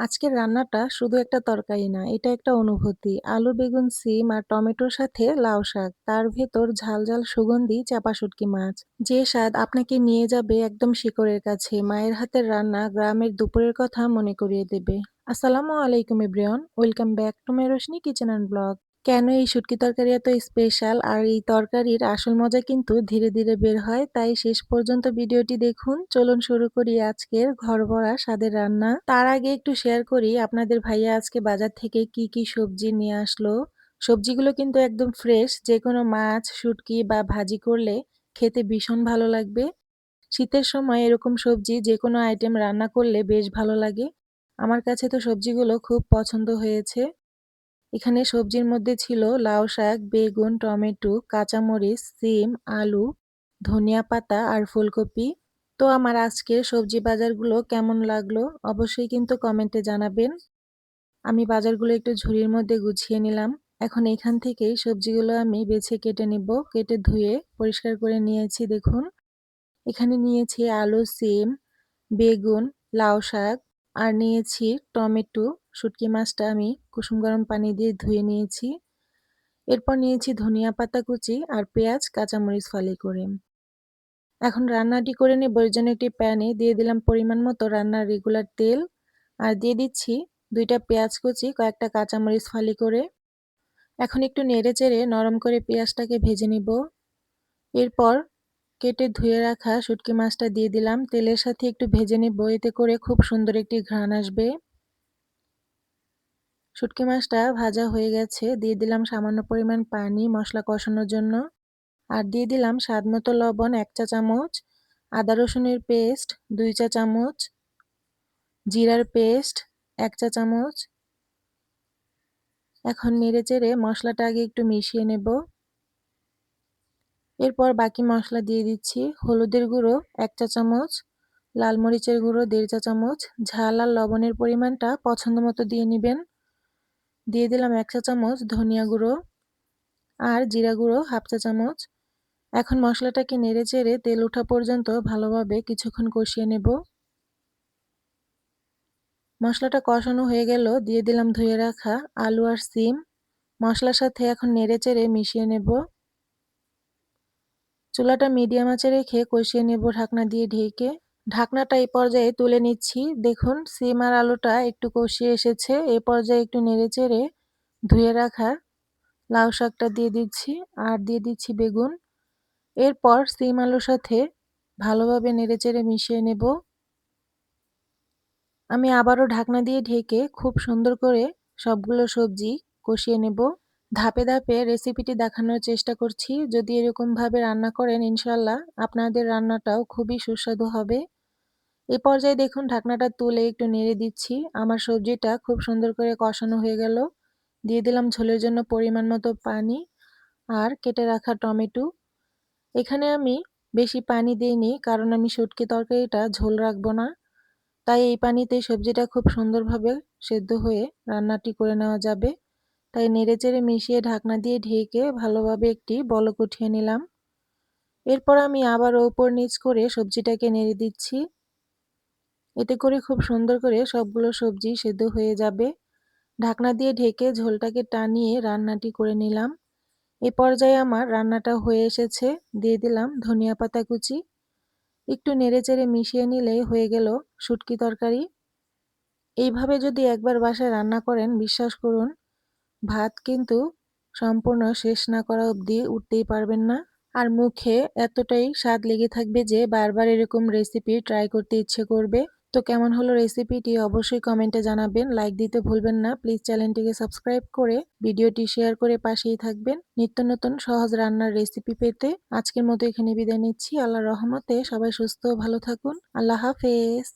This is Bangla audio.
আজকের রান্নাটা শুধু একটা তরকারি না, এটা একটা অনুভূতি। আলু, বেগুন, সিম আর টমেটোর সাথে লাউ শাক। তার ভেতর ঝাল, ঝাল সুগন্ধি চাপা শুটকি মাছ। যে স্বাদ আপনাকে নিয়ে যাবে একদম শিকড়ের কাছে। মায়ের হাতের রান্না গ্রামের দুপুরের কথা মনে করিয়ে দেবে। আসসালামু আলাইকুম ইব্রিয়ন welcome back to my Roshni kitchen and blog. কেন এই শুটকি তরকারি এত স্পেশাল আর এই তরকারির আসল মজা কিন্তু ধীরে ধীরে বের হয়। তাই শেষ পর্যন্ত ভিডিওটি দেখুন। চলুন শুরু করি আজকের ঘর ভরা স্বাদের রান্না। তার আগে একটু শেয়ার করি, আপনাদের ভাইয়া আজকে বাজার থেকে কি কি সবজি নিয়ে আসলো? সবজিগুলো কিন্তু একদম ফ্রেশ যে কোনো মাছ, শুটকি বা ভাজি করলে খেতে ভীষণ ভালো লাগবে। শীতের সময় এরকম সবজি যে কোনো আইটেম রান্না করলে বেশ ভালো লাগে। আমার কাছে তো সবজিগুলো খুব পছন্দ হয়েছে। এখানে সবজির মধ্যে ছিল লাউ শাক, বেগুন, টমেটো, কাঁচামরিচ, সিম, আলু, ধনিয়া পাতা আর ফুলকপি। তো আমার আজকের সবজি বাজারগুলো কেমন লাগল অবশ্যই কিন্তু কমেন্টে জানাবেন। আমি বাজারগুলো একটু ঝুড়ির মধ্যে গুছিয়ে নিলাম। এখন এখান থেকেই সবজিগুলো আমি বেছে কেটে নিব, কেটে ধুয়ে পরিষ্কার করে নিয়েছি, দেখুন। এখানে নিয়েছি আলু, সিম, বেগুন, লাউ শাক আর নিয়েছি টমেটো। শুটকি মাছটা আমি কুসুম গরম পানি দিয়ে ধুয়ে নিয়েছি। এরপর নিয়েছি ধনিয়া পাতা কুচি আর পেঁয়াজ, কাঁচামরিচ, ফালি করে। এখন রান্নাটি করে নেব। এর জন্য একটি প্যানে দিয়ে দিলাম পরিমাণ মতো রান্নার রেগুলার তেল আর দিয়ে দিচ্ছি দুইটা পেঁয়াজ কুচি, কয়েকটা কাঁচামরিচ, ফালি করে। এখন একটু নেড়ে চেড়ে নরম করে পেঁয়াজটাকে ভেজে নিব। এরপর কেটে ধুয়ে রাখা শুটকি মাছটা দিয়ে দিলাম। তেলের সাথে একটু ভেজে নেব। এতে করে খুব সুন্দর একটি ঘ্রাণ আসবে। শুটকি মাছটা ভাজা হয়ে গেছে, দিয়ে দিলাম সামান্য পরিমাণ পানি মশলা কষানোর জন্য। আর দিয়ে দিলাম স্বাদ মতো লবণ এক চা চামচ, আদা রসুনের পেস্ট দুই চা চামচ, জিরার পেস্ট এক চা চামচ। এখন নেড়ে চেড়ে মশলাটা আগে একটু মিশিয়ে নেব। এরপর বাকি মশলা দিয়ে দিচ্ছি হলুদের গুঁড়ো এক চা চামচ, লাল মরিচের গুঁড়ো দেড় চা চামচ। ঝাল আর লবণের পরিমাণটা পছন্দ মতো দিয়ে নেবেন। দিয়ে দিলাম এক চা চামচ ধনিয়া গুঁড়ো আর জিরা গুঁড়ো, হাফ চা চামচ। এখন মশলাটাকে নেড়ে চেড়ে তেল ওঠা পর্যন্ত ভালোভাবে কিছুক্ষণ কষিয়ে নেব। মশলাটা কষানো হয়ে গেল, দিয়ে দিলাম ধুয়ে রাখা আলু আর সিম। মশলার সাথে এখন নেড়ে চেড়ে মিশিয়ে নেব। চুলাটা মিডিয়াম আঁচে রেখে কষিয়ে নেব ঢাকনা দিয়ে ঢেকে। ঢাকনাটা এই পর্যায়ে তুলে নিচ্ছি। দেখুন সিম আর আলুটা একটু কষিয়ে এসেছে। এ পর্যায়ে একটু নেড়ে চেড়ে ধুয়ে রাখা লাউ শাকটা দিয়ে দিচ্ছি। আর দিয়ে দিচ্ছি বেগুন। এরপর সিম আলুর সাথে ভালোভাবে নেড়েচেড়ে মিশিয়ে নেব। আমি আবারও ঢাকনা দিয়ে ঢেকে খুব সুন্দর করে সবগুলো সবজি কষিয়ে নেব। ধাপে ধাপে রেসিপিটি দেখানোর চেষ্টা করছি। যদি এরকমভাবে রান্না করেন ইনশাল্লাহ আপনাদের রান্নাটাও খুবই সুস্বাদু হবে। এ পর্যায়ে দেখুন, ঢাকনাটা তুলে একটু নেড়ে দিচ্ছি। আমার সবজিটা খুব সুন্দর করে কষানো হয়ে গেল। দিয়ে দিলাম ঝোলের জন্য পরিমাণ মতো পানি আর কেটে রাখা টমেটো। এখানে আমি বেশি পানি দিইনি, কারণ আমি শুটকি তরকারিটা ঝোল রাখব না। তাই এই পানিতে সবজিটা খুব সুন্দরভাবে সেদ্ধ হয়ে রান্নাটি করে নেওয়া যাবে। তাই নেড়েচেড়ে মিশিয়ে ঢাকনা দিয়ে ঢেকে ভালোভাবে একটি বলক উঠিয়ে নিলাম। এরপর আমি আবার ওপর নিচ করে সবজিটাকে নেড়ে দিচ্ছি। এতে করে খুব সুন্দর করে সবগুলো সবজি সেদ্ধ হয়ে যাবে। ঢাকনা দিয়ে ঢেকে ঝোলটাকে টানিয়ে রান্নাটি করে নিলাম। এ পর্যায়ে আমার রান্নাটা হয়ে এসেছে। দিয়ে দিলাম ধনিয়া পাতা কুচি। একটু নেড়েচেড়ে মিশিয়ে নিলে হয়ে গেল শুটকি তরকারি। এইভাবে যদি একবার বাসায় রান্না করেন বিশ্বাস করুন ভাত কিন্তু সম্পূর্ণ শেষ না করা অবধি উঠতেই পারবেন না। আর মুখে এতটাই স্বাদ লেগে থাকবে যে বারবার এরকম রেসিপি ট্রাই করতে ইচ্ছে করবে। তো কেমন হলো রেসিপিটি অবশ্যই কমেন্টে জানাবেন। লাইক দিতে ভুলবেন না। প্লিজ চ্যানেলটিকে সাবস্ক্রাইব করে ভিডিওটি শেয়ার করে পাশেই থাকবেন। নিত্য নতুন সহজ রান্নার রেসিপি পেতে আজকের মতো এখানে বিদায় নিচ্ছি। আল্লাহ রহমতে সবাই সুস্থ ভালো থাকুন। আল্লাহ হাফেজ।